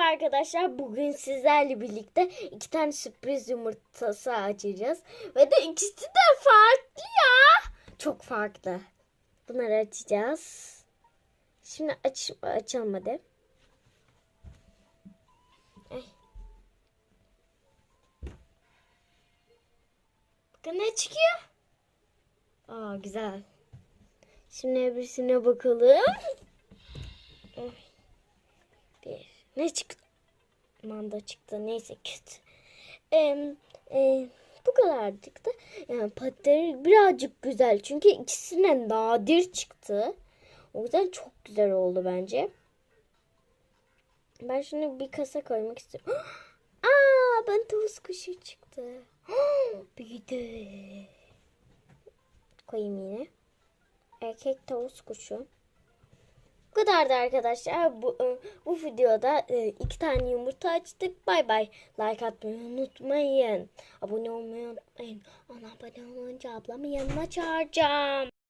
Arkadaşlar bugün sizlerle birlikte iki tane sürpriz yumurtası açacağız. Ve de ikisi de farklı ya. Çok farklı. Bunları açacağız. Şimdi aç, açalım hadi. Ay. Bakın ne çıkıyor. Aa güzel. Şimdi birisine bakalım. Ay. Ne çıktı? Manda çıktı. Neyse kötü. Ee, e, bu kadar çıktı. Yani patları birazcık güzel. Çünkü ikisinden nadir çıktı. O yüzden çok güzel oldu bence. Ben şunu bir kasa koymak istiyorum. Aa, ben tavus kuşu çıktı. De koyayım yine. Erkek tavus kuşu. Bu kadardı arkadaşlar. Bu, e, bu videoda e, iki tane yumurta açtık. Bay bay. Like atmayı unutmayın. Abone olmayı unutmayın. Ona abone olunca ablamı yanıma çağıracağım.